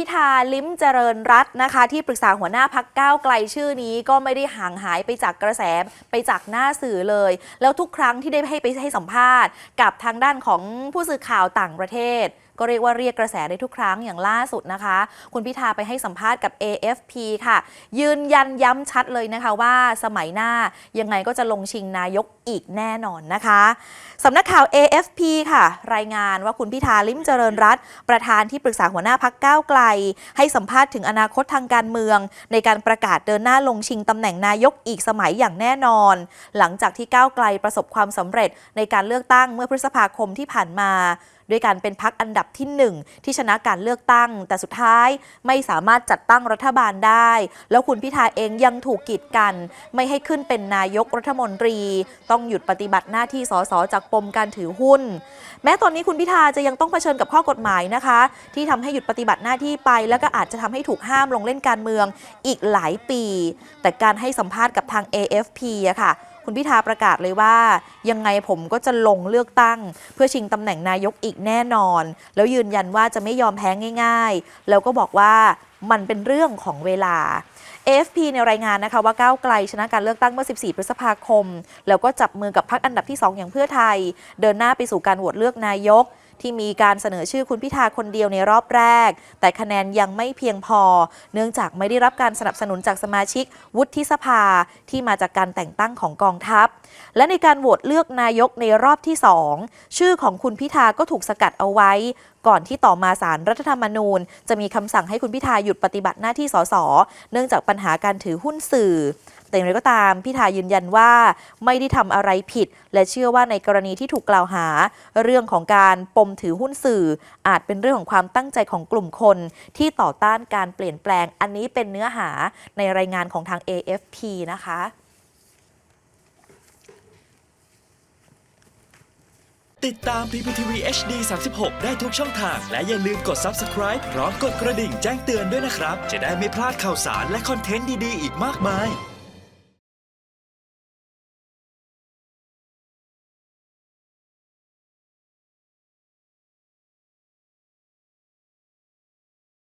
พิธาลิ้มเจริญรัตน์นะคะ ที่ปรึกษาหัวหน้าพักก้าวไกลชื่อนี้ก็ไม่ได้ห่างหายไปจากกระแสไปจากหน้าสื่อเลย แล้วทุกครั้งที่ได้ให้ไปให้สัมภาษณ์ กับทางด้านของผู้สื่อข่าวต่างประเทศ ก็เรียกว่าเรียกกระแสได้ทุกครั้งอย่างล่าสุดนะคะ คุณพิธาไปให้สัมภาษณ์กับ AFP ค่ะ ยืนยันย้ำชัดเลยนะคะว่าสมัยหน้ายังไงก็จะลงชิงนายกอีกแน่นอนนะคะสำนักข่าว AFP ค่ะ รายงานว่าคุณพิธาลิ้มเจริญรัตนประธานที่ปรึกษาหัวหน้าพักก้าวไกล ให้สัมภาษณ์ถึงอนาคตทางการเมือง ในการประกาศเดินหน้าลงชิงตำแหน่งนายกอีกสมัยอย่างแน่นอน หลังจากที่ก้าวไกลประสบความสำเร็จในการเลือกตั้งเมื่อพฤษภาคมที่ผ่านมา ด้วยการเป็นพักอันดับที่หนึ่งที่ชนะการเลือกตั้ง แต่สุดท้ายไม่สามารถจัดตั้งรัฐบาลได้ แล้วคุณพิธาเองยังถูกกีดกัน ไม่ให้ขึ้นเป็นนายกรัฐมนตรี ต้องหยุดปฏิบัติหน้าที่สสจากปมการถือหุ้น แม้ตอนนี้คุณพิธาจะยังต้องเผชิญกับข้อกฎหมายนะคะ ที่ทำให้หยุดปฏิบัติหน้าที่ไปแล้วก็อาจจะทำให้ถูกห้ามลงเล่นการเมืองอีกหลายปี แต่การให้สัมภาษณ์กับทาง AFP อะค่ะ คุณพิธาประกาศเลยว่า ยังไงผมก็จะลงเลือกตั้ง เพื่อชิงตำแหน่งนายกอีกแน่นอน แล้วยืนยันว่าจะไม่ยอมแพ้ง่าย ๆ แล้วก็บอกว่ามันเป็นเรื่องของเวลา AFP ในรายงานนะคะว่าก้าวไกลชนะการเลือกตั้งเมื่อ 14 พฤษภาคม แล้วก็จับมือกับพรรคอันดับที่ 2 อย่างเพื่อไทย เดินหน้าไปสู่การโหวตเลือกนายก ที่มีการเสนอชื่อคุณพิธาคนเดียวในรอบแรก แต่คะแนนยังไม่เพียงพอ เนื่องจากไม่ได้รับการสนับสนุนจากสมาชิก วุฒิสภาที่มาจากการแต่งตั้งของกองทัพ และในการโหวตเลือกนายกในรอบที่ 2 ชื่อของคุณพิธาก็ถูกสกัดเอาไว้ ก่อนที่ต่อมาสารรัฐธรรมนูญ จะมีคำสั่งให้คุณพิธาหยุดปฏิบัติหน้าที่สส เนื่องจากปัญหาการถือหุ้นสื่อ แต่อย่างไรก็ตามพิธายืนยันว่าไม่ได้ทำอะไรผิด และเชื่อว่าในกรณีที่ถูกกล่าวหา เรื่องของการปมถือหุ้นสื่อ อาจเป็นเรื่องของความตั้งใจของกลุ่มคน ที่ต่อต้านการเปลี่ยนแปลง อันนี้เป็นเนื้อหาในรายงานของทาง AFP นะคะติดตาม PPTV HD 36 ได้ทุกช่องทาง และอย่าลืมกด subscribe พร้อมกดกระดิ่งแจ้งเตือนด้วยนะครับ จะได้ไม่พลาดข่าวสารและคอนเทนต์ดี ๆ อีกมากมาย